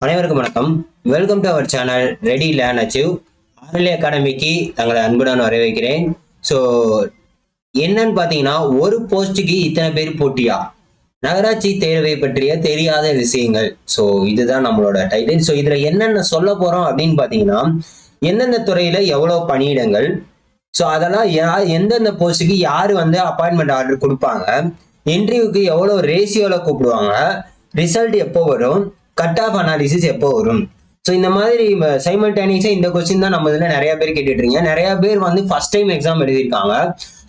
அனைவருக்கும் வணக்கம். Welcome to our channel ready learn achieve RLA அகாடமிக்கு தங்களை அன்புடன் வரவேற்கிறேன். ஸோ என்னன்னு பார்த்தீங்கன்னா ஒரு போஸ்ட்டுக்கு இத்தனை பேர் போட்டியா? நகராட்சி தேர்வை பற்றிய தெரியாத விஷயங்கள். ஸோ இதுதான் நம்மளோட டைட்டில் ஸோ இதில் என்னென்ன சொல்ல போகிறோம் அப்படின்னு பார்த்தீங்கன்னா எந்தெந்த துறையில் எவ்வளோ பணியிடங்கள்? ஸோ அதெல்லாம் யா- எந்தெந்த போஸ்ட்டுக்கு யார் வந்து அப்பாயின்மெண்ட் ஆர்டர் கொடுப்பாங்க? இன்டர்வியூக்கு எவ்வளோ ரேஷியோவில் கூப்பிடுவாங்க? ரிசல்ட் எப்போ வரும்? கட் ஆஃப் அனாலிசிஸ் எப்போ வரும்? ஸோ இந்த மாதிரி சைமல்டேனியஸாக இந்த கொஸ்டின் தான் நம்ம இதில் நிறைய பேர் கேட்டுட்டு இருக்கீங்க நிறைய பேர் வந்து ஃபர்ஸ்ட் டைம் எக்ஸாம் எழுதியிருக்காங்க.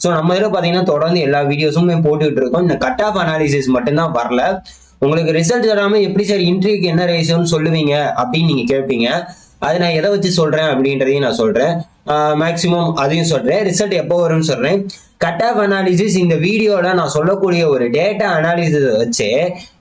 ஸோ நம்ம இதில் பார்த்தீங்கன்னா தொடர்ந்து எல்லா வீடியோஸுமே போட்டுக்கிட்டு இருக்கோம் இந்த கட் ஆஃப் அனாலிசிஸ் மட்டும்தான் வரல. உங்களுக்கு ரிசல்ட் தராமல் எப்படி சார் இன்டர்வியூக்கு என்ன ரேஷியோன்னு சொல்லுவீங்க அப்படின்னு நீங்கள் கேட்பீங்க அது நான் எதை வச்சு சொல்கிறேன் அப்படின்றதையும் நான் சொல்கிறேன் மேக்சிமம் அதையும் சொல்கிறேன் ரிசல்ட் எப்போ வரும்னு சொல்கிறேன் கட் ஆஃப் அனாலிசிஸ் இந்த வீடியோவில் நான் சொல்லக்கூடிய ஒரு டேட்டா அனாலிசிஸ் வச்சு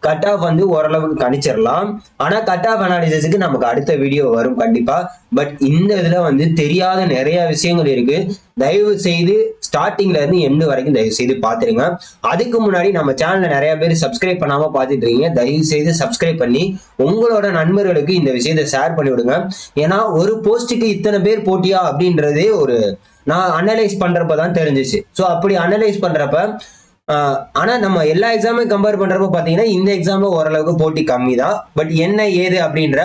கட் ஆஃப் வந்து ஓரளவுக்கு கணிச்சிடலாம். ஆனால் கட் ஆஃப் அனாலிசிஸுக்கு நமக்கு அடுத்த வீடியோ வரும் கண்டிப்பாக பட் இந்த இதில் வந்து தெரியாத நிறைய விஷயங்கள் இருக்கு. தயவு செய்து ஸ்டார்டிங்ல இருந்து எண்டு வரைக்கும் தயவு செய்து பார்த்துருங்க அதுக்கு முன்னாடி நம்ம சேனலில் நிறைய பேர் சப்ஸ்கிரைப் பண்ணாமல் பார்த்துட்டு இருக்கீங்க தயவு செய்து சப்ஸ்கிரைப் பண்ணி உங்களோட நண்பர்களுக்கு இந்த விஷயத்தை ஷேர் பண்ணி விடுங்க ஏன்னா ஒரு போஸ்ட்டுக்கு இத்தனை பேர் போட்டியா அப்படின்றதே ஒரு நான் அனலைஸ் பண்ணுறப்ப தான் தெரிஞ்சிச்சு. ஸோ அப்படி அனலைஸ் பண்ணுறப்ப ஆனால் நம்ம எல்லா எக்ஸாமையும் கம்பேர் பண்ணுறப்ப பார்த்தீங்கன்னா இந்த எக்ஸாமில் ஓரளவுக்கு போட்டி கம்மி தான் பட் என்ன ஏது அப்படின்ற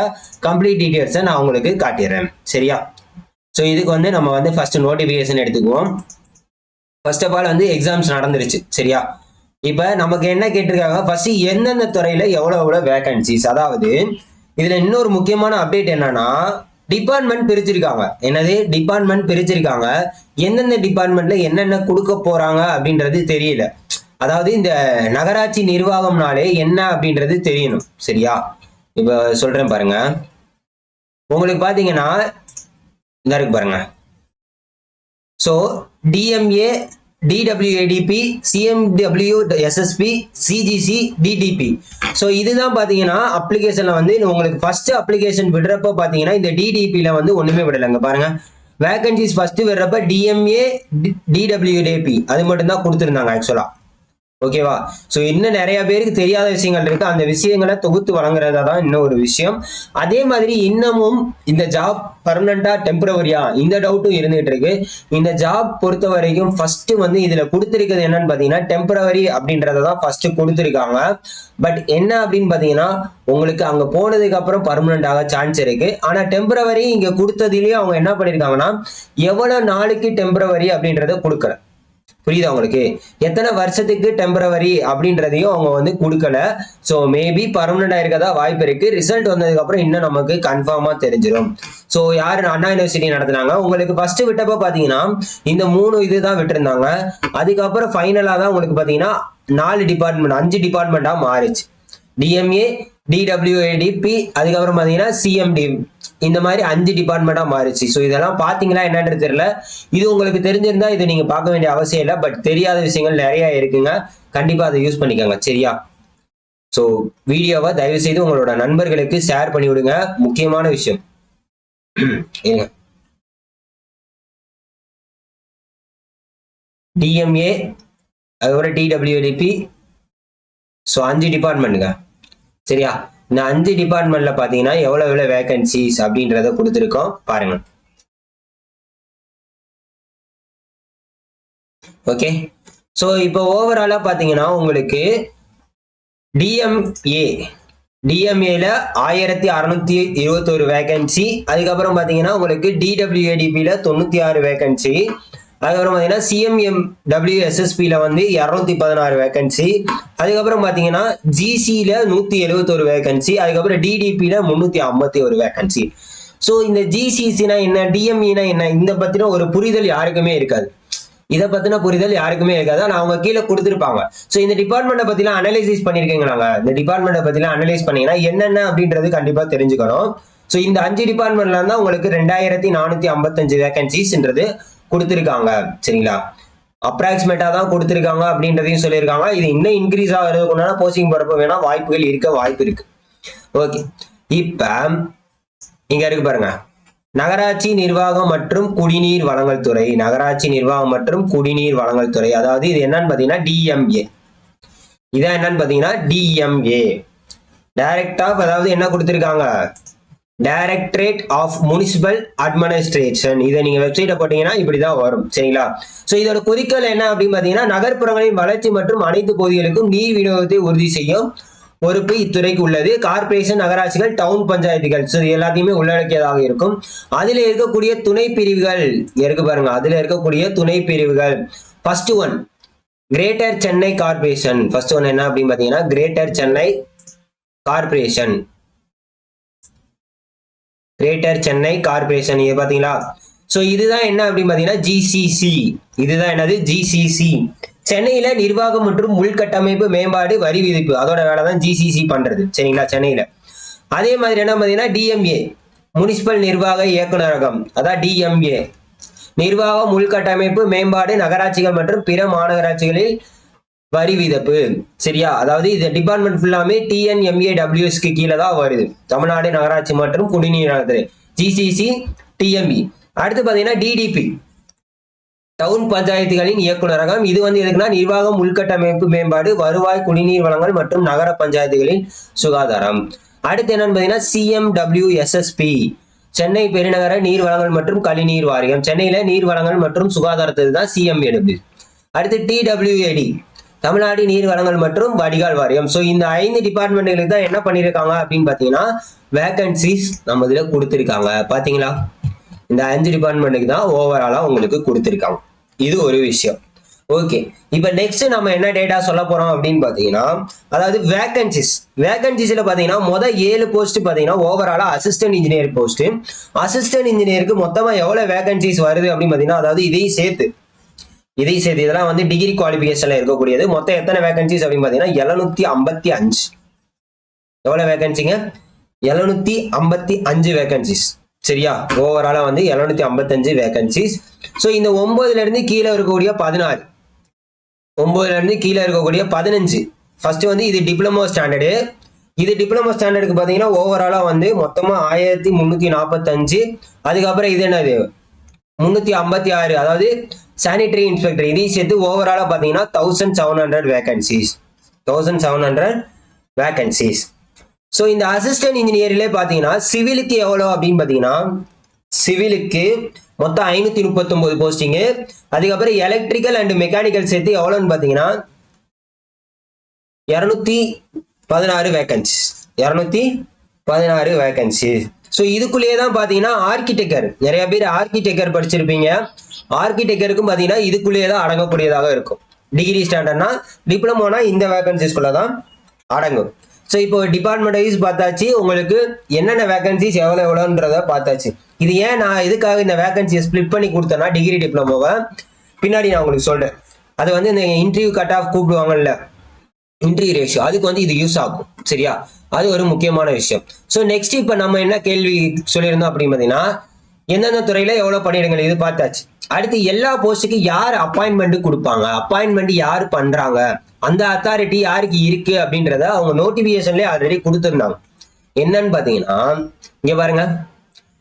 கம்ப்ளீட் டீட்டெயில்ஸை நான் உங்களுக்கு காட்டிடுறேன். சரியா? ஸோ இதுக்கு வந்து நம்ம வந்து ஃபர்ஸ்ட் நோட்டிஃபிகேஷன் எடுத்துக்குவோம். ஃபர்ஸ்ட் ஆஃப் ஆல் வந்து எக்ஸாம்ஸ் நடந்துருச்சு. சரியா? இப்போ நமக்கு என்ன கேட்டிருக்காங்க? ஃபர்ஸ்ட் எந்தெந்த துறையில் எவ்வளோ எவ்வளோ வேகன்சிஸ் அதாவது இதில் இன்னொரு முக்கியமான அப்டேட் என்னன்னா டிபார்ட்மெண்ட் பிரிச்சிருக்காங்க. என்னது? டிபார்ட்மெண்ட் பிரிச்சிருக்காங்க. எந்தெந்த டிபார்ட்மெண்ட்ல என்னென்ன கொடுக்க போறாங்க அப்படின்றது தெரியல. அதாவது இந்த நகராட்சி நிர்வாகம்னாலே என்ன அப்படின்றது தெரியணும். சரியா? இப்போ சொல்றேன் பாருங்க. உங்களுக்கு பாத்தீங்கன்னா இந்த இருக்கு பாருங்க. So DMA TWADB CMW SSB CGC DTP so இதுதான் பார்த்தீங்கன்னா அப்ளிகேஷனில் வந்து உங்களுக்கு ஃபர்ஸ்ட் அப்ளிகேஷன் விடுறப்ப பார்த்தீங்கன்னா இந்த டிடிபியில் வந்து ஒன்றுமே விடலைங்க. பாருங்க. வேகன்சிஸ் ஃபர்ஸ்ட் விடுறப்ப டிஎம்ஏ டிடபிள்யூடிபி அது மட்டும்தான் கொடுத்துருந்தாங்க ஆக்சுவலாக ஓகேவா? ஸோ இன்னும் நிறைய பேருக்கு தெரியாத விஷயங்கள் இருக்கு. அந்த விஷயங்களை தொகுத்து வழங்குறதா தான் இன்னும் ஒரு விஷயம். அதே மாதிரி இன்னமும் இந்த ஜாப் பர்மனண்டா டெம்பரவரியா இந்த டவுட்டும் இருந்துகிட்டு இருக்கு. இந்த ஜாப் பொறுத்த வரைக்கும் ஃபர்ஸ்ட் வந்து இதுல கொடுத்துருக்கிறது என்னன்னு பாத்தீங்கன்னா டெம்பரவரி அப்படின்றத தான் ஃபர்ஸ்ட் கொடுத்துருக்காங்க. பட் என்ன அப்படின்னு பாத்தீங்கன்னா உங்களுக்கு அங்க போனதுக்கு அப்புறம் பர்மனண்ட் ஆக சான்ஸ் இருக்கு. ஆனா டெம்பரவரி இங்க கொடுத்ததுலயே அவங்க என்ன பண்ணிருக்காங்கன்னா எவ்வளவு நாளைக்கு டெம்பரவரி அப்படின்றத கொடுக்கல. புரியுதா உங்களுக்கு? எத்தனை வருஷத்துக்கு டெம்பரவரி அப்படின்றதையும் அவங்க வந்து கொடுக்கல. ஸோ மேபி பர்மனண்டா ஆயிருக்கதா வாய்ப்பு இருக்கு. ரிசல்ட் வந்ததுக்கப்புறம் இன்னும் நமக்கு கன்ஃபார்மா தெரிஞ்சிடும் ஸோ யார் அண்ணா யூனிவர்சிட்டி நடத்துனாங்க? உங்களுக்கு ஃபர்ஸ்ட் விட்டப்போ பார்த்தீங்கன்னா இந்த மூணு இதுதான் விட்டுருந்தாங்க. அதுக்கப்புறம் ஃபைனலாக தான் உங்களுக்கு பார்த்தீங்கன்னா நாலு டிபார்ட்மெண்ட் அஞ்சு டிபார்ட்மெண்ட்டாக மாறிச்சு. டிஎம்ஏ டிடபிள்யூஏடிபி அதுக்கப்புறம் பார்த்தீங்கன்னா சிஎம்டி இந்த மாதிரி அஞ்சு டிபார்ட்மெண்ட்டாக மாறிச்சு. ஸோ இதெல்லாம் பார்த்தீங்களா என்னன்றது தெரியல. இது உங்களுக்கு தெரிஞ்சிருந்தா இது நீங்கள் பார்க்க வேண்டிய அவசியம் இல்லை. பட் தெரியாத விஷயங்கள் நிறையா இருக்குங்க. கண்டிப்பாக அதை யூஸ் பண்ணிக்கோங்க. சரியா? ஸோ வீடியோவை தயவு செய்து உங்களோட நண்பர்களுக்கு ஷேர் பண்ணி விடுங்க முக்கியமான விஷயம். இல்லைங்க டிஎம்ஏ அதுக்கப்புறம் டிடபிள்யூடிபி ஸோ அஞ்சு டிபார்ட்மெண்ட்டுங்க சரியா? இந்த அஞ்சு டிபார்ட்மெண்ட்ல பாத்தீங்கன்னா எவ்வளவு எவ்வளவு வேகன்சிஸ் அப்படின்றத கொடுத்துருக்கோம். பாருங்க. ஓகே ஸோ இப்போ ஓவராலா பாத்தீங்கன்னா உங்களுக்கு டிஎம்ஏ டிஎம்ஏல ஆயிரத்தி அறுநூத்தி இருபத்தொரு வேகன்சி அதுக்கப்புறம் பாத்தீங்கன்னா உங்களுக்கு டிடபிள்யூஏடிபியில தொண்ணூத்தி ஆறு வேகன்சி அதுக்கப்புறம் பார்த்தீங்கன்னா சிஎம்எம் டபிள்யூஎஸ்எஸ்பியில் வந்து இரநூத்தி பதினாறு வேகன்சி அதுக்கப்புறம் பார்த்தீங்கன்னா ஜிசியில் நூற்றி எழுபத்தொரு வேகன்சி அதுக்கப்புறம் டிடிபியில் முந்நூற்றி ஐம்பத்தி ஒரு வேகன்சி ஸோ இந்த ஜிசிசினா என்ன டிஎம்இனா என்ன இந்த பற்றின ஒரு புரிதல் யாருக்குமே இருக்காது. இதை பற்றின புரிதல் யாருக்குமே இருக்காது. ஆனால் அவங்க கீழே கொடுத்துருப்பாங்க. ஸோ இந்த டிபார்ட்மெண்ட்டை பற்றிலாம் அனலைசிஸ் பண்ணிருக்கீங்க நாங்கள் இந்த டிபார்ட்மெண்ட்டை பற்றிலாம் அனலைஸ் பண்ணீங்கன்னா என்னென்ன அப்படின்றது கண்டிப்பாக தெரிஞ்சுக்கணும். ஸோ இந்த அஞ்சு டிபார்ட்மெண்ட்ல தான் உங்களுக்கு ரெண்டாயிரத்தி நானூற்றி ஐம்பத்தஞ்சு வேகன்சிஸ்ன்றது கொடுத்துருக்காங்க சரிங்களா? அப்ராக்சிமேட்டா தான் கொடுத்துருக்காங்க அப்படின்றதையும் சொல்லியிருக்காங்க. இது இன்னும் இன்க்ரீஸ் ஆகிறதுக்குன்னா போஸ்டிங் போறப்ப வேணா வாய்ப்புகள் இருக்க வாய்ப்பு இருக்கு. ஓகே இப்ப இங்க இருக்கு பாருங்க. நகராட்சி நிர்வாகம் மற்றும் குடிநீர் வழங்கல் துறை. நகராட்சி நிர்வாகம் மற்றும் குடிநீர் வழங்கல் துறை. அதாவது இது என்னன்னு பாத்தீங்கன்னா டிஎம்ஏ இதான் என்னன்னு பாத்தீங்கன்னா டிஎம்ஏ டைரக்ட் ஆஃப் அதாவது என்ன கொடுத்துருக்காங்க? டைரக்டரேட் ஆஃப் முனிசிபல் அட்மினிஸ்ட்ரேஷன் இதை நீங்க வெப்சைட்டை போட்டீங்கன்னா இப்படிதான் வரும். சரிங்களா? சோ இதோட குறிக்கோள் என்ன அப்படின்னு பாத்தீங்கன்னா நகர்ப்புறங்களின் வளர்ச்சி மற்றும் அனைத்து பகுதிகளுக்கும் நீர் விநியோகத்தை உறுதி செய்யும் பொறுப்பு இத்துறைக்கு உள்ளது. கார்பரேஷன் நகராட்சிகள் டவுன் பஞ்சாயத்துகள். ஸோ எல்லாத்தையுமே உள்ளடக்கியதாக இருக்கும். அதில் இருக்கக்கூடிய துணை பிரிவுகள் இருக்கு பாருங்க. அதில் இருக்கக்கூடிய துணை பிரிவுகள். First one greater Chennai corporation first one என்ன அப்படின்னு பார்த்தீங்கன்னா greater Chennai corporation greater Chennai corporation இது பாத்தீங்களா? ஸோ இதுதான் என்ன அப்படின்னு பார்த்தீங்கன்னா ஜிசிசி இதுதான் என்னது? ஜிசிசி சென்னையில நிர்வாகம் மற்றும் உள்கட்டமைப்பு மேம்பாடு வரி விதிப்பு. அதோட வேலை தான் ஜிசிசி பண்றது. சரிங்களா? சென்னையில. அதே மாதிரி என்ன பார்த்தீங்கன்னா டிஎம்ஏ முனிசிபல் நிர்வாக இயக்குநரகம். அதான் டிஎம்ஏ நிர்வாகம் உள்கட்டமைப்பு மேம்பாடு நகராட்சிகள் மற்றும் பிற மாநகராட்சிகளில் வரி விதப்பு. சரியா? அதாவது இந்த டிபார்ட்மெண்ட் ஃபுல்லாமே டிஎன்எம்ஏ டபிள்யூஎஸ்க்கு கீழே தான் வருது. தமிழ்நாடு நகராட்சி மற்றும் குடிநீர் நலத்துறை ஜிசிசி டிஎம்பி அடுத்து பார்த்தீங்கன்னா டிடிபி டவுன் பஞ்சாயத்துகளின் இயக்குநரகம் இது வந்து எதுக்குன்னா நிர்வாகம் உள்கட்டமைப்பு மேம்பாடு வருவாய் குடிநீர் வளங்கள் மற்றும் நகர பஞ்சாயத்துகளின் சுகாதாரம். அடுத்து என்னன்னு பார்த்தீங்கன்னா சிஎம்டபிள்யூஎஸ்எஸ்பி சென்னை பெருநகர நீர் வளங்கள் மற்றும் கழிநீர் வாரியம். சென்னையில நீர் வளங்கள் மற்றும் சுகாதாரத்துக்கு தான் சிஎம்ஏடபிள்யூ அடுத்து டிடபிள்யூஏடி தமிழ்நாடு நீர் வளங்கள் மற்றும் வடிகால் வாரியம். ஸோ இந்த ஐந்து டிபார்ட்மெண்ட்டுகளுக்கு தான் என்ன பண்ணியிருக்காங்க அப்படின்னு பார்த்தீங்கன்னா வேகன்சிஸ் நம்ம இதில் கொடுத்துருக்காங்க. பார்த்தீங்களா? இந்த அஞ்சு டிபார்ட்மெண்ட்டுக்கு தான் ஓவராலாக உங்களுக்கு கொடுத்துருக்காங்க. இது ஒரு விஷயம். ஓகே இப்போ நெக்ஸ்ட் நம்ம என்ன டேட்டா சொல்ல போறோம் அப்படின்னு பார்த்தீங்கன்னா அதாவது வேகன்சிஸ் வேகன்சிஸ்ல பார்த்தீங்கன்னா மொதல் ஏழு போஸ்ட் பார்த்தீங்கன்னா ஓவராலா அசிஸ்டன்ட் இன்ஜினியர் போஸ்ட் அசிஸ்டன்ட் இன்ஜினியருக்கு மொத்தமாக எவ்வளோ வேகன்சிஸ் வருது அப்படின்னு பார்த்தீங்கன்னா அதாவது இதையும் சேர்த்து இதையும் சேர்த்து இதெல்லாம் வந்து டிகிரி குவாலிஃபிகேஷன்ல இருக்கக்கூடியது. மொத்தம் எத்தனை வேகன்சிஸ் அப்படின்னு பார்த்தீங்கன்னா எழுநூத்தி ஐம்பத்தி அஞ்சு. எவ்வளோ வேகன்சிங்க எழுநூத்தி ஐம்பத்தி அஞ்சு வேகன்சிஸ் சரியா? ஓவராலா வந்து எழுநூத்தி ஐம்பத்தஞ்சு வேகன்சிஸ் ஸோ இந்த ஒன்பதுல இருந்து கீழே இருக்கக்கூடிய பதினாறு. ஒன்பதுல இருந்து கீழே இருக்கக்கூடிய பதினஞ்சு. ஃபர்ஸ்ட் வந்து இது டிப்ளமோ ஸ்டாண்டர்டு இது டிப்ளமோ ஸ்டாண்டர்டுக்கு பார்த்தீங்கன்னா ஓவராலா வந்து மொத்தமா ஆயிரத்தி முந்நூற்றி நாற்பத்தஞ்சு அதுக்கப்புறம் இது என்னது? முந்நூற்றி ஐம்பத்தி ஆறு. அதாவது சானிட்டரி இன்ஸ்பெக்டர் இதையும் சேர்த்து ஓவராலாக பார்த்தீங்கன்னா thousand seven hundred vacancies thousand seven hundred vacancies so இந்த அசிஸ்டன்ட் இன்ஜினியர்லேயே பார்த்தீங்கன்னா சிவிலுக்கு எவ்வளோ அப்படின்னு பார்த்தீங்கன்னா சிவிலுக்கு மொத்தம் ஐநூற்றி முப்பத்தொம்போது போஸ்டிங்கு அதுக்கப்புறம் எலக்ட்ரிக்கல் அண்ட் மெக்கானிக்கல் சேர்த்து எவ்வளோன்னு பார்த்தீங்கன்னா இரநூத்தி பதினாறு வேகன்சிஸ் இரநூத்தி பதினாறு வேகன்சி ஸோ இதுக்குள்ளேயே தான் பார்த்தீங்கன்னா ஆர்கிடெக்டர் நிறைய பேர் ஆர்கிடெக்டர் படிச்சிருப்பீங்க. ஆர்கிடெக்டருக்கும் பார்த்தீங்கன்னா இதுக்குள்ளேயே தான் அடங்கக்கூடியதாக இருக்கும். டிகிரி ஸ்டாண்டர்ட்னா டிப்ளமோனா இந்த வேகன்சிஸ்குள்ளே தான் அடங்கும். ஸோ இப்போ டிபார்ட்மெண்ட் வைஸ் பார்த்தாச்சு உங்களுக்கு என்னென்ன வேகன்சிஸ் எவ்வளோ எவ்வளோன்றத பார்த்தாச்சு. இது ஏன் நான் எதுக்காக இந்த வேகன்சியை ஸ்ப்ளிட் பண்ணி கொடுத்தேன்னா டிகிரி டிப்ளமோவை பின்னாடி நான் உங்களுக்கு சொல்கிறேன் அது வந்து இந்த இன்டர்வியூ கட் ஆஃப் கூப்பிடுவாங்கல்ல. இன்டர்வியூ ரேஷியோ அதுக்கு வந்து இது யூஸ் ஆகும். சரியா? அது ஒரு முக்கியமான விஷயம். ஸோ நெக்ஸ்ட் இப்போ நம்ம என்ன கேள்வி சொல்லியிருந்தோம் அப்படின்னு பார்த்தீங்கன்னா எந்தெந்த துறையில எவ்வளவு பணியிடங்கள் இது பார்த்தாச்சு. அடுத்து எல்லா போஸ்ட்டுக்கும் யார் அப்பாயின்மெண்ட் கொடுப்பாங்க? அப்பாயின்மெண்ட் யார் பண்றாங்க? அந்த அத்தாரிட்டி யாருக்கு இருக்கு அப்படின்றத அவங்க நோட்டிஃபிகேஷன்லேயே ஆல்ரெடி கொடுத்துருந்தாங்க. என்னன்னு பார்த்தீங்கன்னா இங்க பாருங்க.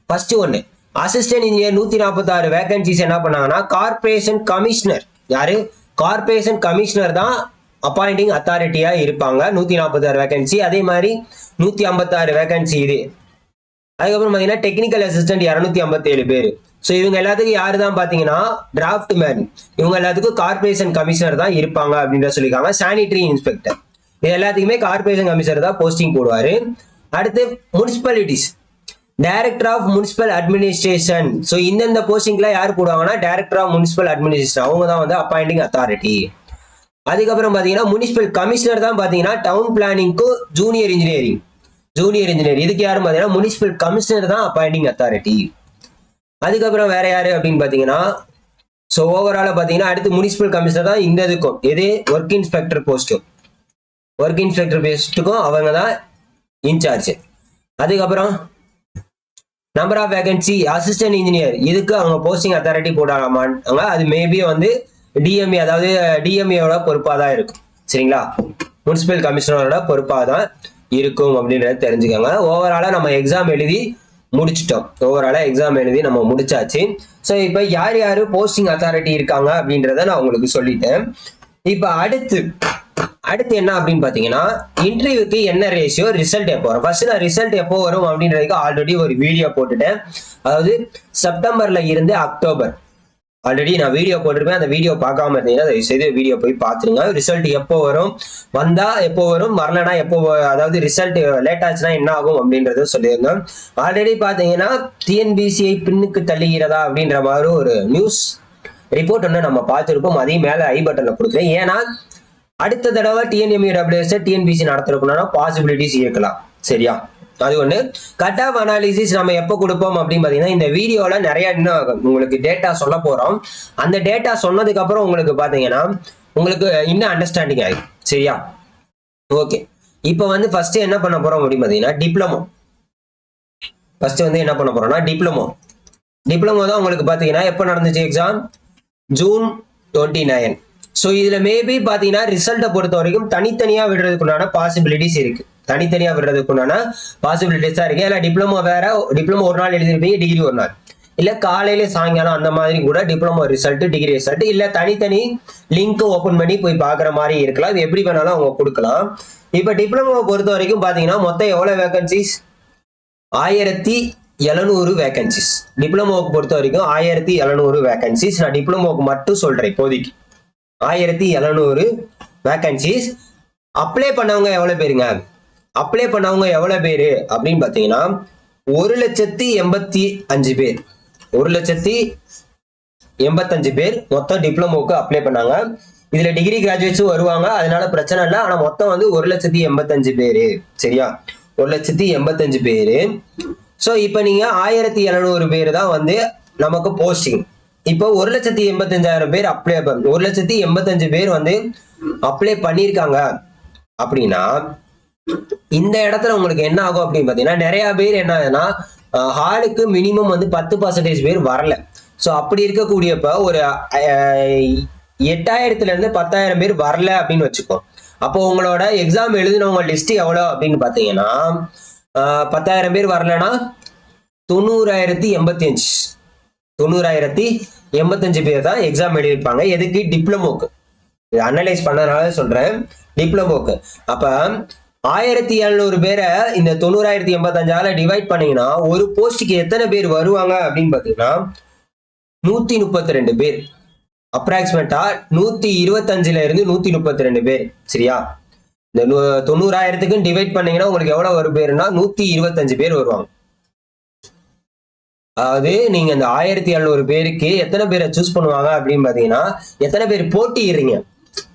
ஃபர்ஸ்ட் ஒன்று அசிஸ்டன்ட் இன்ஜினியர் நூத்தி நாற்பத்தாறு வேகன்சிஸ் என்ன பண்ணாங்கன்னா கார்பரேஷன் கமிஷனர் யாரு? கார்ப்பரேஷன் கமிஷனர் தான் அப்பாயிண்டிங் அத்தாரிட்டியா இருப்பாங்க. நூத்தி நாற்பத்தாறு வேகன்சி அதே மாதிரி நூத்தி ஐம்பத்தாறு வேகன்சி இது. அதுக்கப்புறம் பார்த்தீங்கன்னா டெக்னிக்கல் அசிஸ்டன்ட் இரநூத்தி ஐம்பத்தேழு பேர். ஸோ இவங்க எல்லாத்துக்கும் யாரு தான் பார்த்தீங்கன்னா டிராஃப்ட் மேன் இவங்க எல்லாத்துக்கும் கார்ப்பரேஷன் கமிஷனர் தான் இருப்பாங்க அப்படின்ற சொல்லியிருக்காங்க. சானிட்டரி இன்ஸ்பெக்டர் இது எல்லாத்துக்குமே கார்ப்பரேஷன் கமிஷனர் தான் போஸ்டிங் போடுவாரு. அடுத்து municipalities director of municipal administration so இந்தந்த போஸ்டிங்லாம் யார் போடுவாங்கன்னா டைரக்டர் ஆஃப் முனிசிபல் அட்மினிஸ்ட்ரேஷன் அவங்க தான் வந்து அப்பாயிண்டிங் அத்தாரிட்டி அதுக்கப்புறம் பார்த்தீங்கன்னா முனிசிபல் கமிஷனர் தான் பார்த்தீங்கன்னா டவுன் பிளானிங்க்கும் ஜூனியர் இன்ஜினியரிங் ஜூனியர் இன்ஜினியர் இதுக்கு யாரும் பார்த்தீங்கன்னா முனிசிபல் கமிஷனர் தான் அப்பாயிண்டிங் அத்தாரிட்டி அதுக்கப்புறம் வேற யாரு அப்படின்னு பார்த்தீங்கன்னா ஸோ ஓவராலாக பார்த்தீங்கன்னா அடுத்து முனிசிபல் கமிஷனர் தான் இந்த இதுக்கும். எது? ஒர்க் இன்ஸ்பெக்டர் போஸ்ட்டும் ஒர்க் இன்ஸ்பெக்டர் போஸ்ட்டுக்கும் அவங்க தான் இன்சார்ஜ் அதுக்கப்புறம் number of vacancy assistant engineer இதுக்கு அவங்க போஸ்டிங் அத்தாரிட்டி போடலாமான் அது மேபி வந்து டிஎம்ஏ அதாவது டிஎம்ஏவோட பொறுப்பாக தான் இருக்கும். சரிங்களா? முனிசிபல் கமிஷனரோட பொறுப்பாக தான் இருக்கும் அப்படின்றத தெரிஞ்சுக்கோங்க. ஓவராலாக நம்ம எக்ஸாம் எழுதி முடிச்சிட்டோம். ஓவராலாக எக்ஸாம் எழுதி நம்ம முடிச்சாச்சு. ஸோ இப்போ யார் யார் போஸ்டிங் அத்தாரிட்டி இருக்காங்க அப்படின்றத நான் உங்களுக்கு சொல்லிட்டேன். இப்போ அடுத்து அடுத்து என்ன அப்படின்னு பார்த்தீங்கன்னா இன்டர்வியூக்கு என்ன ரேஷியோ ரிசல்ட் எப்போ வரும்? ஃபர்ஸ்ட் நான் ரிசல்ட் எப்போ வரும் அப்படின்றதுக்கு ஆல்ரெடி ஒரு வீடியோ போட்டுட்டேன். அதாவது செப்டம்பர்ல இருந்து அக்டோபர் ஆல்ரெடி நான் வீடியோ போட்டிருப்பேன். அந்த வீடியோ பார்க்காம இருந்தீங்கன்னா தயவு செய்து வீடியோ போய் பார்த்துருங்க. ரிசல்ட் எப்போ வரும்? வந்தா எப்போ வரும்? வரலனா எப்போ அதாவது ரிசல்ட் லேட் ஆச்சுன்னா என்ன ஆகும் அப்படின்றத சொல்லியிருந்தோம். ஆல்ரெடி பார்த்தீங்கன்னா டிஎன்பிசிஐ பின்னுக்கு தள்ளுகிறதா அப்படின்ற மாதிரி ஒரு நியூஸ் ரிப்போர்ட் ஒன்று நம்ம பார்த்துருப்போம் அதையும் மேலே ஐ பட்டனில் கொடுக்குறேன். ஏன்னா அடுத்த தடவை டிஎன்எம்யூ டபிள்யூஎஸ் டிஎன்பிசி நடத்திருக்கணும்னா பாசிபிலிட்டிஸ் இருக்கலாம். சரியா? அது ஒன்று கட் ஆஃப் அனாலிசிஸ் நம்ம எப்போ கொடுப்போம் அப்படின்னு பார்த்தீங்கன்னா இந்த வீடியோவில் நிறைய இன்னும் உங்களுக்கு டேட்டா சொல்ல போகிறோம் அந்த டேட்டா சொன்னதுக்கப்புறம் உங்களுக்கு பார்த்தீங்கன்னா உங்களுக்கு இன்னும் அண்டர்ஸ்டாண்டிங் ஆகும் சரியா? ஓகே இப்போ வந்து ஃபர்ஸ்ட் என்ன பண்ண போகிறோம் அப்படின்னு பார்த்தீங்கன்னா டிப்ளமோ ஃபர்ஸ்ட் வந்து என்ன பண்ண போகிறோம்னா டிப்ளமோ டிப்ளமோ தான் உங்களுக்கு பார்த்தீங்கன்னா எப்போ நடந்துச்சு exam June twenty nine so இதில் மேபி பார்த்தீங்கன்னா ரிசல்ட்டை பொறுத்த வரைக்கும் தனித்தனியாக விடுறதுக்குண்டான பாசிபிலிட்டிஸ் இருக்குது தனித்தனியாக விடுறதுக்குண்டான பாசிபிலிட்டிஸ் தான் இருக்கு. ஏன்னா டிப்ளமோ வேற டிப்ளமோ ஒரு நாள் எழுதிருப்பீங்க டிகிரி ஒரு நாள். இல்லை காலையில சாயங்காலம் அந்த மாதிரி கூட டிப்ளமோ ரிசல்ட் டிகிரி ரிசல்ட் இல்லை தனித்தனி லிங்க் ஓப்பன் பண்ணி போய் பார்க்குற மாதிரி இருக்கலாம். இது எப்படி வேணாலும் அவங்க கொடுக்கலாம். இப்போ டிப்ளமோவை பொறுத்த வரைக்கும் பார்த்தீங்கன்னா மொத்தம் எவ்வளோ வேகன்சிஸ் ஆயிரத்தி எழுநூறு வேகன்சிஸ் டிப்ளமோவுக்கு பொறுத்த வரைக்கும் ஆயிரத்தி எழுநூறு வேகன்சிஸ் நான் டிப்ளமோவுக்கு மட்டும் சொல்கிறேன் இப்போதைக்கு. ஆயிரத்தி எழுநூறு வேகன்சிஸ் அப்ளை பண்ணவங்க எவ்வளோ பேருங்க? அப்ளை பண்ணவங்க எவ்வளவு பேரு? அப்படின்னு பார்த்தீங்கன்னா ஒரு லட்சத்தி எண்பத்தி அஞ்சு பேர். ஒரு லட்சத்தி எண்பத்தஞ்சு பேர் மொத்தம் டிப்ளமோக்கு அப்ளை பண்ணாங்க. இதுல டிகிரி கிராஜுவேட்ஸும் வருவாங்க. அதனால பிரச்சனை இல்லை. ஆனா மொத்தம் வந்து ஒரு லட்சத்தி எண்பத்தஞ்சு பேரு. சரியா? ஒரு லட்சத்தி எண்பத்தஞ்சு பேரு. ஸோ இப்போ நீங்க ஆயிரத்தி எழுநூறு பேர் தான் வந்து நமக்கு போஸ்டிங் இப்போ ஒரு லட்சத்தி எண்பத்தஞ்சாயிரம் பேர் அப்ளை ஒரு லட்சத்தி எண்பத்தஞ்சு பேர் வந்து அப்ளை பண்ணியிருக்காங்க. அப்படின்னா இந்த இடத்துல உங்களுக்கு என்ன ஆகும் அப்படின்னு பார்த்தீங்கன்னா நிறைய பேர் என்ன ஆகுதுன்னா ஹாலுக்கு மினிமம் வந்து பத்து பர்சன்டேஜ் பேர் வரல. ஸோ அப்படி இருக்கக்கூடியப்ப ஒரு எட்டாயிரத்துல இருந்து பத்தாயிரம் பேர் வரல அப்படின்னு வச்சுக்கோ. அப்போ உங்களோட எக்ஸாம் எழுதினவங்க லிஸ்ட் எவ்வளோ அப்படின்னு பார்த்தீங்கன்னா பத்தாயிரம் பேர் வரலன்னா தொண்ணூறாயிரத்தி எண்பத்தி அஞ்சு தொண்ணூறாயிரத்தி எண்பத்தஞ்சு பேர் தான் எக்ஸாம் எழுதியிருப்பாங்க. எதுக்கு? டிப்ளமோக்கு அனலைஸ் பண்ணதுனால சொல்றேன். டிப்ளமோக்கு அப்ப ஆயிரத்தி எழுநூறு பேரை இந்த தொண்ணூறாயிரத்தி எண்பத்தஞ்சால டிவைட் பண்ணீங்கன்னா ஒரு போஸ்டுக்கு எத்தனை பேர் வருவாங்க அப்படின்னு பாத்தீங்கன்னா நூத்தி முப்பத்தி ரெண்டு பேர். அப்ராக்சிமேட்டா நூத்தி இருபத்தஞ்சுல இருந்து நூத்தி முப்பத்தி ரெண்டு பேர். சரியா? இந்த தொண்ணூறாயிரத்துக்கும் டிவைட் பண்ணீங்கன்னா உங்களுக்கு எவ்வளவு வரும் பேருன்னா நூத்தி இருபத்தஞ்சு பேர் வருவாங்க. அதாவது நீங்க இந்த ஆயிரத்தி எழுநூறு பேருக்கு எத்தனை பேரை சூஸ் பண்ணுவாங்க அப்படின்னு பாத்தீங்கன்னா எத்தனை பேர் போட்டியிடுறீங்க?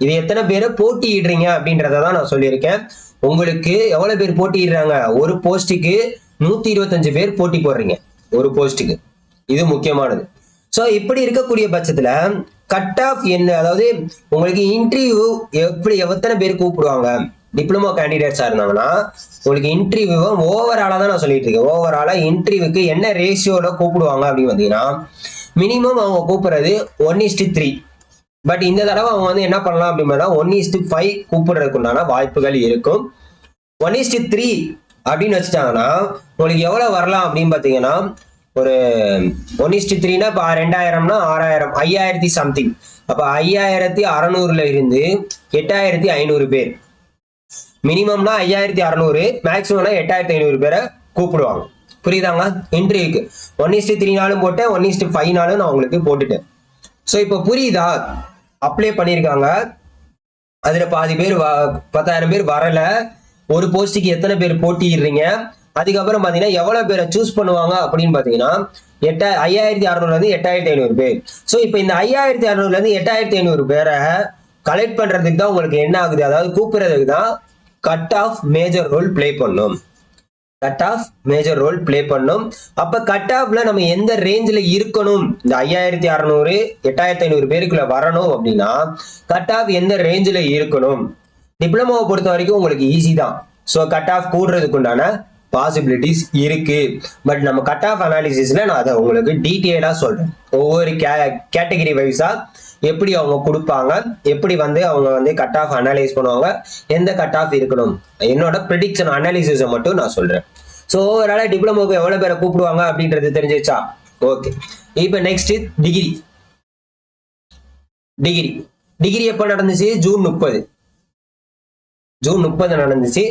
இது எத்தனை பேரை போட்டியிடுறீங்க அப்படின்றத தான் நான் சொல்லியிருக்கேன். உங்களுக்கு எவ்வளவு பேர் போட்டிடுறாங்க ஒரு போஸ்ட்டுக்கு நூத்தி இருபத்தஞ்சு பேர் போட்டி போடுறீங்க. ஒரு போஸ்ட்டுக்கு இது முக்கியமானது. ஸோ இப்படி இருக்கக்கூடிய பட்சத்துல கட் ஆஃப் என்ன? அதாவது உங்களுக்கு இன்டர்வியூ எப்படி எத்தனை பேர் கூப்பிடுவாங்க? டிப்ளமோ கேண்டிடேட்ஸா இருந்தாங்கன்னா உங்களுக்கு இன்டர்வியூ ஓவராலா தான் நான் சொல்லிட்டு இருக்கேன். ஓவராலா இன்டர்வியூக்கு என்ன ரேஷியோவில் கூப்பிடுவாங்க அப்படின்னு பார்த்தீங்கன்னா மினிமம் அவங்க கூப்பிடுறது ஒன் இஸ்டு த்ரீ பட் இந்த தடவை அவங்க வந்து என்ன பண்ணலாம் அப்படின்னா ஒன் இஸ்டு ஃபைவ் கூப்பிடுறதுக்கு உண்டான வாய்ப்புகள் இருக்கும். ஒன் இஸ்டு த்ரீ அப்படின்னு வச்சுட்டாங்கன்னா உங்களுக்கு எவ்வளவு வரலாம் அப்படின்னு பார்த்தீங்கன்னா ஒரு ஒன் இஸ்டு த்ரீனா இப்போ ரெண்டாயிரம்னா ஆறாயிரம் ஐயாயிரத்தி சம்திங் அப்போ ஐயாயிரத்தி அறநூறுல இருந்து எட்டாயிரத்தி ஐநூறு பேர். மினிமம்னா ஐயாயிரத்தி அறநூறு மேக்ஸிமம்னா எட்டாயிரத்தி ஐநூறு பேரை கூப்பிடுவாங்க. புரியுதாங்க? இன்டர்வியூக்கு ஒன் இஸ்டு த்ரீனாலும் போட்டேன் ஒன் இஸ்டு ஃபைவ்னாலும் நான் உங்களுக்கு போட்டுட்டேன். ஸோ இப்போ புரியுதா? அப்ளை பண்ணியிருக்காங்க. அதில் பாதி பேர் வ- பத்தாயிரம் பேர் வரல. ஒரு போஸ்ட்டுக்கு எத்தனை பேர் போட்டிடுறீங்க அதுக்கப்புறம் பார்த்தீங்கன்னா எவ்வளோ பேரை சூஸ் பண்ணுவாங்க அப்படின்னு பார்த்தீங்கன்னா எட்டா ஐயாயிரத்தி அறநூறுலேருந்து எட்டாயிரத்தி ஐநூறு பேர். ஸோ இப்போ இந்த ஐயாயிரத்தி அறநூறுலேருந்து எட்டாயிரத்தி ஐநூறு பேரை கலெக்ட் பண்ணுறதுக்கு தான் உங்களுக்கு என்ன ஆகுது? அதாவது கூப்பிடுறதுக்கு தான் cut off major role play பண்ணும். Cut off major role play பண்ணும். அப்போ கட் ஆஃப்ல நம்ம எந்த ரேஞ்சில் இருக்கணும்? இந்த ஐயாயிரத்தி அறநூறு எட்டாயிரத்தி ஐநூறு பேருக்குள்ள வரணும் அப்படின்னா கட் ஆஃப் எந்த ரேஞ்சில் இருக்கணும்? டிப்ளமோவை பொறுத்த வரைக்கும் உங்களுக்கு ஈஸி தான். ஸோ கட் ஆஃப் கூடுறதுக்கு உண்டான பாசிபிலிட்டிஸ் இருக்கு. பட் நம்ம கட் ஆஃப் அனாலிசிஸ்ல நான் அதை உங்களுக்கு டீட்டெயிலாக சொல்றேன். ஒவ்வொரு கே கேட்டகரி வைஸாக எப்படி அவங்க கொடுப்பாங்க எப்படி வந்து அவங்க வந்து கட் ஆஃப் அனலைஸ் பண்ணுவாங்க எந்த கட் ஆஃப் இருக்கணும்? என்னோட ப்ரிடிக்ஷன் அனாலிசிஸை மட்டும் நான் சொல்றேன். ஸோ ஓவரால டிப்ளமோக்கு எவ்வளவு பேரை கூப்பிடுவாங்க அப்படின்றது தெரிஞ்சிச்சா ஓகே இப்போ நெக்ஸ்ட் டிகிரி டிகிரி டிகிரி எப்போ நடந்துச்சு? ஜூன் முப்பது. ஜூன் முப்பது நடந்துச்சு.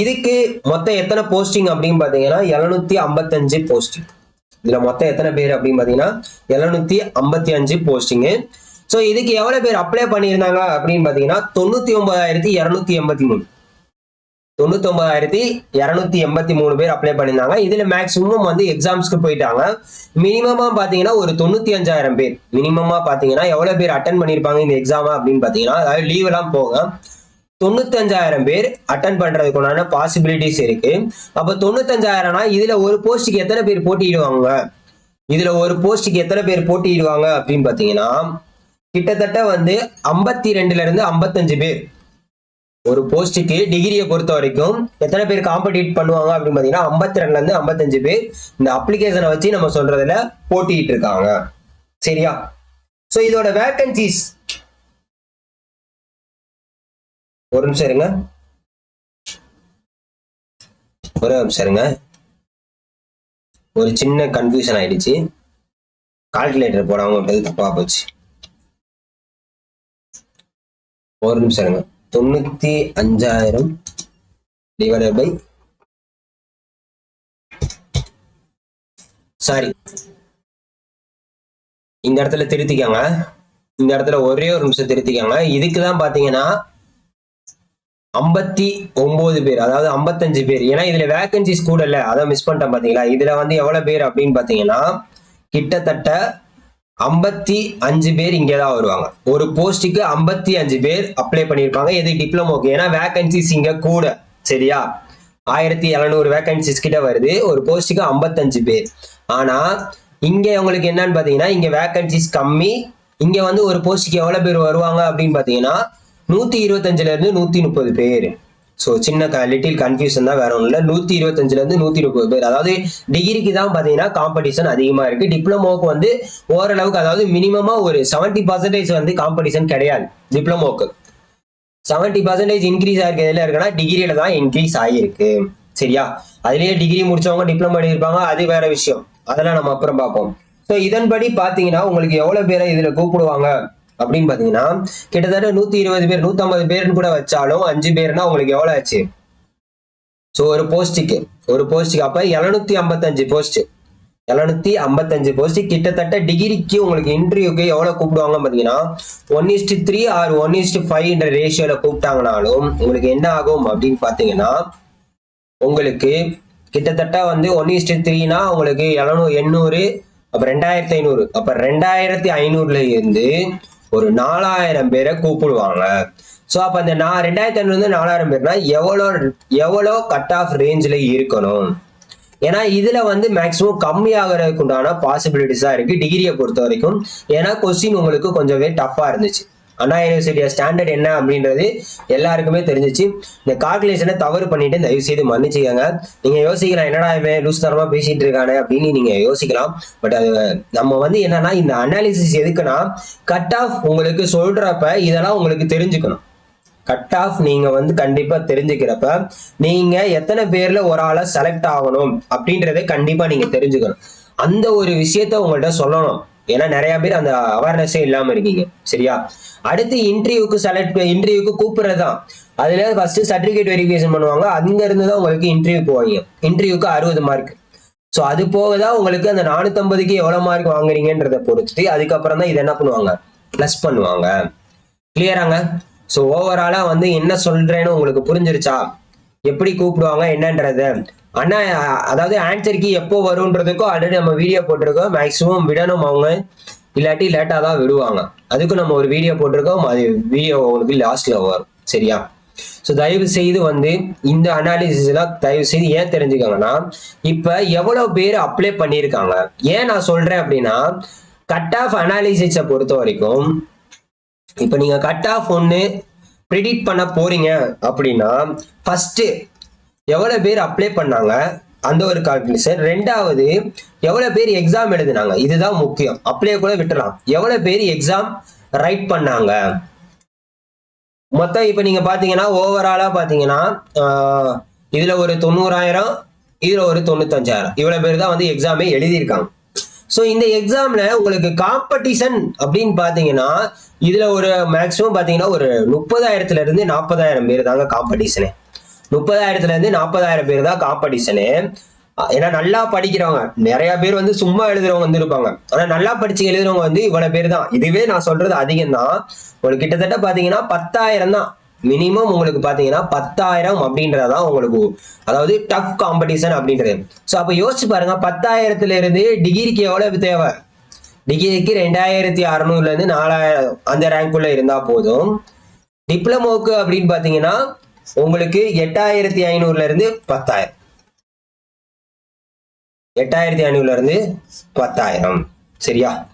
இதுக்கு மொத்தம் எத்தனை போஸ்டிங் அப்படின்னு பாத்தீங்கன்னா எழுநூத்தி ஐம்பத்தஞ்சு போஸ்டிங் இதுல மொத்தம் எத்தனை பேர் அப்படின்னு பாத்தீங்கன்னா எழுநூத்தி ஐம்பத்தி அஞ்சு போஸ்டிங்கு ஸோ இதுக்கு எவ்வளவு பேர் அப்ளை பண்ணியிருந்தாங்க அப்படின்னு பார்த்தீங்கன்னா தொண்ணூத்தி ஒன்பதாயிரத்தி இரநூத்தி எண்பத்தி மூணு. தொண்ணூத்தி ஒன்பதாயிரத்தி இரநூத்தி எண்பத்தி மூணு பேர் அப்ளை பண்ணியிருந்தாங்க. இதுல மேக்சிமம் வந்து எக்ஸாம்ஸ்க்கு போயிட்டாங்க. மினிமமா பாத்தீங்கன்னா ஒரு தொண்ணூத்தி அஞ்சாயிரம் பேர். மினிமமா பாத்தீங்கன்னா எவ்வளவு பேர் அட்டன் பண்ணிருப்பாங்க இந்த எக்ஸாம் அப்படின்னு பாத்தீங்கன்னா அதாவது லீவ் எல்லாம் போக தொண்ணூத்தஞ்சாயிரம் பேர் அட்டன் பண்றதுக்குண்டான பாசிபிலிட்டிஸ் இருக்கு. அப்ப தொண்ணூத்தஞ்சாயிரம்னா இதுல ஒரு போஸ்டுக்கு எத்தனை பேர் போட்டியிடுவாங்க? இதுல ஒரு போஸ்டுக்கு எத்தனை பேர் போட்டியிடுவாங்க அப்படின்னு பாத்தீங்கன்னா கிட்டத்தட்ட வந்து ஐம்பத்தி ரெண்டுல இருந்து ஐம்பத்தஞ்சு பேர். ஒரு போஸ்டுக்கு டிகிரியை பொறுத்த வரைக்கும் எத்தனை பேர் காம்படிட் பண்ணுவாங்க அப்படின்னு பார்த்தீங்கன்னா ஐம்பத்தி ரெண்டுல இருந்து ஐம்பத்தஞ்சு பேர் இந்த அப்ளிகேஷனை வச்சு நம்ம சொல்றதுல போட்டிட்டு இருக்காங்க. சரியா? சோ இதோட வேக்கன்சிஸ் ஒரு நிமிஷம் இருங்க. ஒரு நிமிஷம் இருங்க. ஒரு சின்ன கன்ஃபியூஷன் ஆயிடுச்சு. கால்குலேட்டர் போடாமல் விட்டது போச்சு. ஒரு நிமிஷம் இருங்க தொண்ணூத்தி அஞ்சாயிரம் டிவைடட் பை சாரி இந்த இடத்துல திருத்திக்காங்க. இந்த இடத்துல ஒரே ஒரு நிமிஷம் திருத்திக்காங்க. இதுக்கு தான் பாத்தீங்கன்னா ஐம்பத்தி ஒன்பது பேர் அதாவது ஐம்பத்தஞ்சு பேர். ஏன்னா இதுல வேகன்சிஸ் கூட இல்ல. அதை மிஸ் பண்ணிட்டேன் பாத்தீங்களா? இதுல வந்து எவ்வளவு பேர் அப்படின்னு பாத்தீங்கன்னா கிட்டத்தட்ட ஐம்பத்தி அஞ்சு பேர் இங்கே தான் வருவாங்க. ஒரு போஸ்ட்டுக்கு ஐம்பத்தி அஞ்சு பேர் அப்ளை பண்ணியிருப்பாங்க. எது டிப்ளமோக்கு ஏன்னா வேகன்சிஸ் இங்கே கூட சரியா? ஆயிரத்தி எழுநூறு வேகன்சிஸ் கிட்ட வருது. ஒரு போஸ்ட்டுக்கு ஐம்பத்தஞ்சு பேர். ஆனால் இங்கே உங்களுக்கு என்னன்னு பார்த்தீங்கன்னா இங்கே வேகன்சிஸ் கம்மி. இங்கே வந்து ஒரு போஸ்ட்டுக்கு எவ்வளோ பேர் வருவாங்க அப்படின்னு பார்த்தீங்கன்னா நூற்றி இருபத்தஞ்சிலேருந்து இருந்து முப்பது பேர். ஸோ சின்ன லிட்டில் கன்ஃபியூஷன் தான் வேற ஒன்றும் இல்லை நூற்றி இருபத்தஞ்சிலேருந்து இருந்து முப்பது பேர். அதாவது டிகிரிக்கு தான் பார்த்தீங்கன்னா காம்படிஷன் அதிகமாக இருக்குது டிப்ளமோக்கு வந்து ஓரளவுக்கு அதாவது மினிமமாக ஒரு செவன்ட்டி பர்சன்டேஜ் வந்து காம்படிஷன் கிடையாது. டிப்ளமோக்கு செவன்ட்டி பர்சன்டேஜ் இன்க்ரீஸ் ஆகிருக்கு எதில் இருக்குன்னா டிகிரியில தான் இன்க்ரீஸ் ஆகியிருக்கு சரியா? அதுலேயே டிகிரி முடிச்சவங்க டிப்ளமோ பண்ணியிருப்பாங்க அது வேற விஷயம். அதெல்லாம் நம்ம அப்புறம் பார்ப்போம். ஸோ இதன்படி பார்த்தீங்கன்னா உங்களுக்கு எவ்வளோ பேரை இதில் கூப்பிடுவாங்க? அப்படின்னு பாத்தீங்கன்னா கிட்டத்தட்ட நூத்தி இருபது பேர் நூத்தி ஐம்பது பேர்னு கூட வச்சாலும் அஞ்சு பேர்னா உங்களுக்கு எவ்வளவு ஆச்சு? ஸோ ஒரு போஸ்ட்டுக்கு ஒரு போஸ்ட்டுக்கு அப்ப எழுநூத்தி ஐம்பத்தஞ்சு போஸ்ட் எழுநூத்தி ஐம்பத்தஞ்சு போஸ்ட் கிட்டத்தட்ட டிகிரிக்கு உங்களுக்கு இன்டர்வியூக்கு எவ்வளவு கூப்பிடுவாங்க பாத்தீங்கன்னா one is to three or one is to ஃபைவ்ன்ற ரேஷியோல கூப்பிட்டாங்கனாலும் உங்களுக்கு என்ன ஆகும் அப்படின்னு பாத்தீங்கன்னா உங்களுக்கு கிட்டத்தட்ட வந்து ஒன் இஸ்டு த்ரீனா உங்களுக்கு எழுநூறு எண்ணூறு அப்ப ரெண்டாயிரத்தி ஐநூறு. அப்ப ரெண்டாயிரத்தி ஐநூறுல இருந்து ஒரு நாலாயிரம் பேரை கூப்பிடுவாங்க. ஸோ அப்போ அந்த நான் ரெண்டாயிரத்தி ஐநூறுலேருந்து நாலாயிரம் பேர்னா எவ்வளோ எவ்வளோ கட் ஆஃப் ரேஞ்சில் இருக்கணும்? ஏன்னா இதில் வந்து மேக்சிமம் கம்மி ஆகிறதுக்கு உண்டான பாசிபிலிட்டிஸாக இருக்குது டிகிரியை பொறுத்த வரைக்கும் ஏன்னா கொஸ்டின் உங்களுக்கு கொஞ்சமே டஃப்பாக இருந்துச்சு. அண்ணா யூனிவர்சிட்டியோட ஸ்டாண்டர்ட் என்ன அப்படின்றது எல்லாருக்குமே தெரிஞ்சிச்சு. இந்த கால்குலேஷனை தவறு பண்ணிட்டு தயவு செய்து மன்னிச்சுக்கோங்க. நீங்க யோசிக்கலாம் என்னடா இவன் லூஸ் தரமா பேசிட்டு இருக்கானே அப்படின்னு நீங்க யோசிக்கலாம். பட் அது நம்ம வந்து என்னன்னா இந்த அனாலிசிஸ் எதுக்குன்னா கட் ஆஃப் உங்களுக்கு சொல்றப்ப இதெல்லாம் உங்களுக்கு தெரிஞ்சுக்கணும். கட் ஆஃப் நீங்க வந்து கண்டிப்பா தெரிஞ்சுக்கிறப்ப நீங்க எத்தனை பேர்ல ஒரு ஆளை செலக்ட் ஆகணும் அப்படின்றத கண்டிப்பா நீங்க தெரிஞ்சுக்கணும். அந்த ஒரு விஷயத்த உங்கள்கிட்ட சொல்லணும். ஏன்னா நிறைய பேர் அந்த அவேர்னஸே இல்லாம இருக்கீங்க. சரியா? அடுத்து இன்டர்வியூக்கு செலக்ட் இன்டர்வியூக்கு கூப்பிடுறதுதான். அதுல ஃபர்ஸ்ட் சர்டிபிகேட் வெரிஃபிகேஷன் பண்ணுவாங்க. அங்க இருந்து தான் உங்களுக்கு இன்டர்வியூ போவாங்க. இன்டர்வியூக்கு அறுபது மார்க் ஸோ அது போக தான் உங்களுக்கு அந்த நானூத்தம்பதுக்கு எவ்வளவு மார்க் வாங்குறீங்கன்றத பொறுத்து அதுக்கப்புறம் தான் இதை என்ன பண்ணுவாங்க? ப்ளஸ் பண்ணுவாங்க. கிளியராங்க ஸோ ஓவராலா வந்து என்ன சொல்றேன்னு உங்களுக்கு புரிஞ்சிருச்சா? எப்படி கூப்பிடுவாங்க? என்னன்றது. அண்ணா அதாவது ஆன்சருக்கு எப்போ வரும்ன்றதுக்கும் ஆல்ரெடி நம்ம வீடியோ போட்டிருக்கோம். மேக்ஸிமம் விடணும் அவங்க. இல்லாட்டி லேட்டாக தான் விடுவாங்க. அதுக்கும் நம்ம ஒரு வீடியோ போட்டிருக்கோம். அது வீடியோ உங்களுக்கு லாஸ்ட்ல வரும். சரியா? ஸோ தயவு செய்து வந்து இந்த அனாலிசிஸ் எல்லாம் தயவு செய்து ஏன் தெரிஞ்சுக்கோங்கன்னா இப்ப எவ்வளவு பேர் அப்ளை பண்ணியிருக்காங்க. ஏன் நான் சொல்றேன் அப்படின்னா கட் ஆஃப் அனாலிசிஸை பொறுத்த வரைக்கும் இப்போ நீங்க கட் ஆஃப் ஒன்று ப்ரிடிக்ட் பண்ண போறீங்க அப்படின்னா ஃபர்ஸ்ட் எவ்வளவு பேர் அப்ளை பண்ணாங்க? அந்த ஒரு கால்குலேஷன் ரெண்டாவது எவ்வளவு பேர் எக்ஸாம் எழுதினாங்க? இதுதான் முக்கியம். அப்ளை கூட விட்டுலாம் எவ்வளவு பேர் எக்ஸாம் ரைட் பண்ணாங்க? மொத்தம் இப்போ நீங்க பாத்தீங்கன்னா ஓவராலா பாத்தீங்கன்னா இதில் இதுல ஒரு தொண்ணூறாயிரம் இதுல ஒரு தொண்ணூத்தஞ்சாயிரம். இவ்வளவு பேர் தான் வந்து எக்ஸாமே எழுதியிருக்காங்க. ஸோ இந்த எக்ஸாம்ல உங்களுக்கு காம்படிஷன் அப்படின்னு பாத்தீங்கன்னா இதுல ஒரு மேக்ஸிமம் பாத்தீங்கன்னா ஒரு முப்பதாயிரத்துல இருந்து நாற்பதாயிரம் பேர் தாங்க காம்படிஷனே முப்பதாயிரத்துல இருந்து நாற்பதாயிரம் பேர் தான் காம்படிஷனு ஏன்னா நல்லா படிக்கிறவங்க நிறைய பேர் வந்து சும்மா எழுதுறவங்க வந்து இருப்பாங்க ஆனா நல்லா படிச்சு எழுதுறவங்க வந்து இவ்வளவு பேர் தான். இதுவே நான் சொல்றது அதிகம் தான் உங்களுக்கு கிட்டத்தட்ட பாத்தீங்கன்னா பத்தாயிரம் தான். மினிமம் உங்களுக்கு பாத்தீங்கன்னா பத்தாயிரம் அப்படின்றதான் உங்களுக்கு அதாவது டஃப் காம்படிஷன் அப்படின்றது. ஸோ அப்போ யோசிச்சு பாருங்க பத்தாயிரத்துல இருந்து டிகிரிக்கு எவ்வளவு தேவை? டிகிரிக்கு ரெண்டாயிரத்தி அறநூறுல இருந்து நாலாயிரம் அந்த ரேங்க்குள்ள இருந்தா போதும். டிப்ளமோக்கு அப்படின்னு பாத்தீங்கன்னா உங்களுக்கு எட்டாயிரத்தி ஐநூறுல இருந்து பத்தாயிரம். எட்டாயிரத்தி ஐநூறுல இருந்து பத்தாயிரம். சரியா?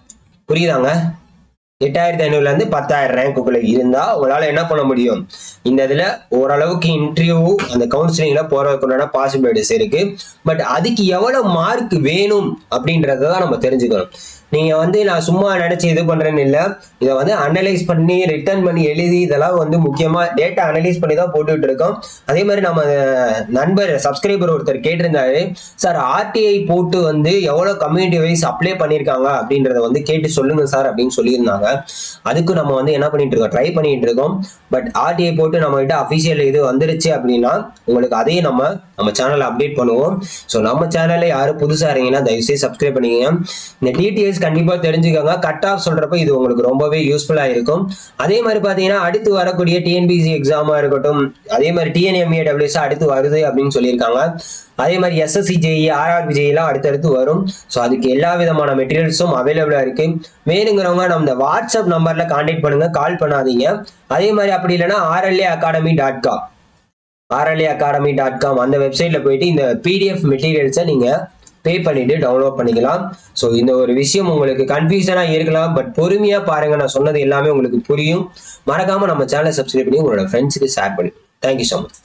புரியுதாங்க? எட்டாயிரத்தி ஐநூறுல இருந்து பத்தாயிரம் ரேங்க்குள்ள இருந்தா உங்களால என்ன பண்ண முடியும்? இந்த இதுல ஓரளவுக்கு இன்டர்வியூ அந்த கவுன்சிலிங்ல போறதுக்குண்டான பாசிபிலிட்டிஸ் இருக்கு. பட் அதுக்கு எவ்வளவு மார்க் வேணும் அப்படின்றத தான் நம்ம தெரிஞ்சுக்கணும். நீங்க வந்து நான் சும்மா நினைச்சு இது பண்றேன்னு இல்ல. இதை வந்து அனலைஸ் பண்ணி ரிட்டர்ன் பண்ணி எழுதி இதெல்லாம் வந்து முக்கியமா டேட்டா அனலைஸ் பண்ணி தான் போட்டுட்டு இருக்கோம். அதே மாதிரி நம்ம நண்பர் சப்ஸ்கிரைபர் ஒருத்தர் கேட்டிருந்தாரு. சார் ஆர்டிஐ போட்டு வந்து எவ்வளவு கம்யூனிட்டி வைஸ் அப்ளை பண்ணியிருக்காங்க? அப்படின்றத வந்து கேட்டு சொல்லுங்க சார் அப்படின்னு சொல்லியிருந்தாங்க. அதுக்கு நம்ம வந்து என்ன பண்ணிட்டு இருக்கோம்? ட்ரை பண்ணிட்டு இருக்கோம். பட் ஆர்டிஐ போட்டு நம்ம கிட்ட அபிஷியல் இது வந்துருச்சு அப்படின்னா உங்களுக்கு அதையும் நம்ம நம்ம சேனலை அப்டேட் பண்ணுவோம். ஸோ நம்ம சேனல்ல யாரும் புதுசா இருக்கீங்கன்னா தயவுசெய்து சப்ஸ்கிரைப் பண்ணிக்கங்க. இந்த கண்டிப்பாக தெரிஞ்சுக்கோங்க. கட் ஆஃப் சொல்கிறப்ப இது உங்களுக்கு ரொம்பவே யூஸ்ஃபுல்லாக இருக்கும். அதே மாதிரி பார்த்தீங்கன்னா அடுத்து வரக்கூடிய டிஎன்பிசி எக்ஸாமா இருக்கட்டும் அதே மாதிரி டிஎன்எம்ஏ டபிள்யூஎஸ் அடுத்து வருது அப்படின்னு சொல்லியிருக்காங்க. அதே மாதிரி எஸ்எஸ்சி ஜேஇ ஆர்ஆர்பி ஜேஇலாம் அடுத்தடுத்து வரும். ஸோ அதுக்கு எல்லா விதமான மெட்டீரியல்ஸும் அவைலபிளா இருக்கு. வேணுங்கிறவங்க நம்ம இந்த வாட்ஸ்அப் நம்பர்ல காண்டாக்ட் பண்ணுங்க. கால் பண்ணாதீங்க. அதே மாதிரி அப்படி இல்லைன்னா RLA academy dot com RLA academy dot com அந்த வெப்சைட்டில் போயிட்டு இந்த பிடிஎஃப் மெட்டீரியல்ஸை நீங்கள் பே பண்ணிட்டு டவுன்லோட் பண்ணிக்கலாம். ஸோ இந்த ஒரு விஷயம் உங்களுக்கு கன்ஃபியூஷனாக இருக்கலாம். பட் பொறுமையாக பாருங்க நான் சொன்னது எல்லாமே உங்களுக்கு புரியும். மறக்காம நம்ம சேனலை சப்ஸ்கிரைப் பண்ணி உங்களோட ஃப்ரெண்ட்ஸுக்கு ஷேர் பண்ணி. Thank you so much